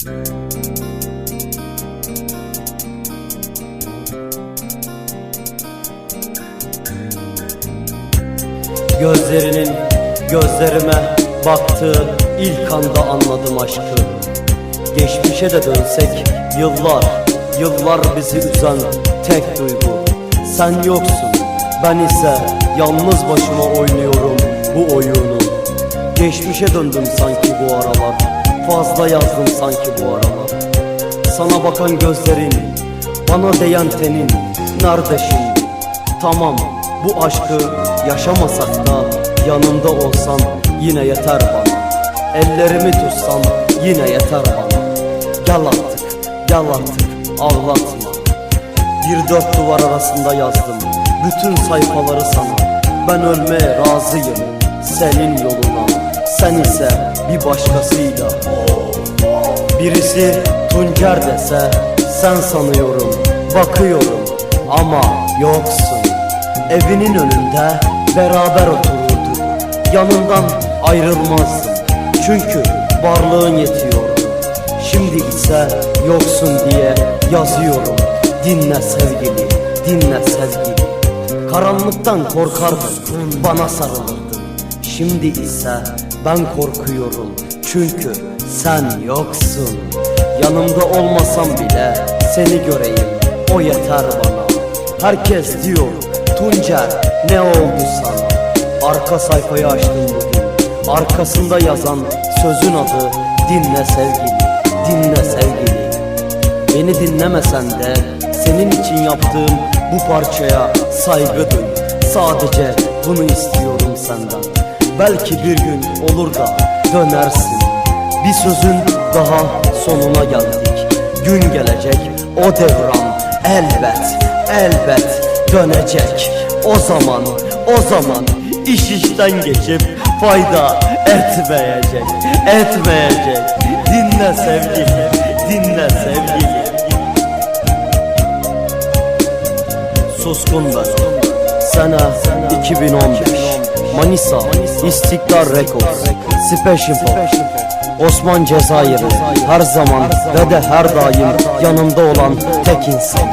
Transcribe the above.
Gözlerinin gözlerime baktığı ilk anda anladım aşkı. Geçmişe de dönsek yıllar, yıllar bizi üzen tek duygu. Sen yoksun, ben ise yalnız başıma oynuyorum bu oyunu. Geçmişe döndüm sanki bu aralar, fazla yazdım sanki bu aralar Sana bakan gözlerin, bana değen tenin, nerede şimdi? Tamam, bu aşkı yaşamasak da yanımda olsan yine yeter bana. Ellerimi tutsan yine yeter bana. Gel artık, gel artık ağlatma. Bir dört duvar arasında yazdım bütün sayfaları sana. Ben ölmeye razıyım senin yoluna Sen ise bir başkasıyla. Birisi Tuncer dese sen sanıyorum bakıyorum ama yoksun. Evinin önünde beraber otururduk Yanından ayrılmazdım. Çünkü varlığın yetiyordu. Şimdi ise yoksun diye yazıyorum. Dinle sevgili, dinle sevgili. Karanlıktan korkardın, bana sarılırdın Şimdi ise ben korkuyorum. Çünkü sen yoksun. Yanımda olmasam bile seni göreyim. O yeter bana. Herkes diyor Tuncer ne oldu sana? Arka sayfayı açtım bugün. Arkasında yazan sözün adı Dinle sevgili, dinle sevgili. Beni dinlemesen de senin için yaptığım bu parçaya saygı duy. Sadece bunu istiyorum senden Belki bir gün olur da dönersin. Bir sözün daha sonuna geldik. Gün gelecek o devran elbet elbet dönecek. O zaman o zaman iş işten geçip fayda etmeyecek Etmeyecek. Dinle sevgili dinle sevgili Suskun ben. Sene 2015 Manisa İstiklal Records Special Pop Osman Cezayirli Her zaman ve de her daim yanımda olan tek insan